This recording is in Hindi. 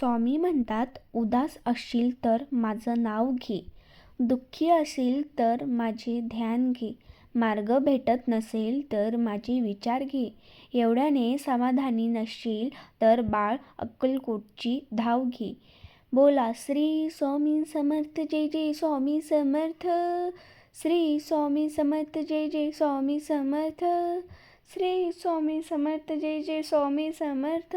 स्वामी म्हणतात उदास असशील तर माझं नाव घे. दुःखी असेल तर माझे ध्यान घे. मार्ग भेटत नसेल तर माझे विचार घे. एवढ्याने समाधानी नसशील तर बाळ अक्कलकोटची धाव घे. बोला श्री स्वामी समर्थ जय जय स्वामी समर्थ. श्री स्वामी समर्थ जय जय स्वामी समर्थ. श्री स्वामी समर्थ जय जय स्वामी समर्थ.